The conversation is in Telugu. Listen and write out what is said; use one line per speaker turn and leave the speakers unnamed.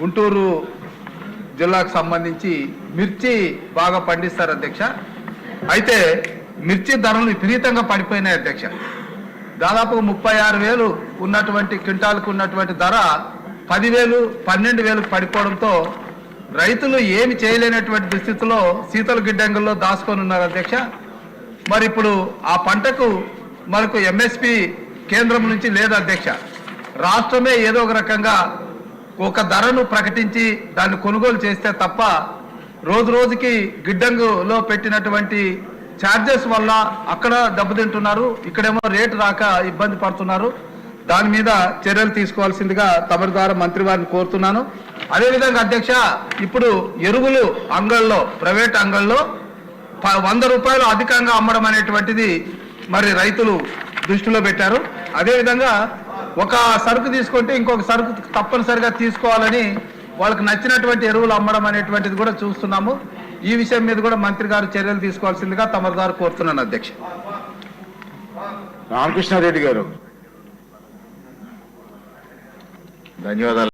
గుంటూరు జిల్లాకు సంబంధించి మిర్చి బాగా పండిస్తారు అధ్యక్ష. అయితే మిర్చి ధరలు విపరీతంగా పడిపోయినాయి అధ్యక్ష. దాదాపు ముప్పై ఆరు వేలు ఉన్నటువంటి క్వింటాల్కు ఉన్నటువంటి ధర పదివేలు పన్నెండు వేలు పడిపోవడంతో రైతులు ఏమి చేయలేనటువంటి దుస్థితిలో శీతల గిడ్డంగుల్లో దాచుకొని ఉన్నారు అధ్యక్ష. మరి ఇప్పుడు ఆ పంటకు మనకు ఎంఎస్పి కేంద్రం నుంచి లేదు అధ్యక్ష? రాష్ట్రమే ఏదో ఒక రకంగా ఒక ధరను ప్రకటించి దాన్ని కొనుగోలు చేస్తే తప్ప రోజు రోజుకి గిడ్డంగులో పెట్టినటువంటి ఛార్జెస్ వల్ల అక్కడ దెబ్బతింటున్నారు ఇక్కడేమో రేటు రాక ఇబ్బంది పడుతున్నారు. దాని మీద చర్యలు తీసుకోవాల్సిందిగా తమరి ద్వారా మంత్రి వారిని కోరుతున్నాను. అదేవిధంగా అధ్యక్ష ఇప్పుడు ఎరువులు అంగళ్ళలో ప్రైవేట్ అంగళ్ళలో ప- వంద రూపాయలు అధికంగా అమ్మడం అనేటువంటిది మరి రైతులు దృష్టిలో పెట్టారు. అదేవిధంగా ఒక సరుకు తీసుకుంటే ఇంకొక సరుకు తప్పనిసరిగా తీసుకోవాలని వాళ్ళకి నచ్చినటువంటి ఎరువులు అమ్మడం అనేటువంటిది కూడా చూస్తున్నాము. ఈ విషయం మీద కూడా మంత్రి గారు చర్యలు తీసుకోవాల్సిందిగా తమరు గారు కోరుతున్నాను అధ్యక్ష.
రామకృష్ణారెడ్డి గారు.
ధన్యవాదాలు.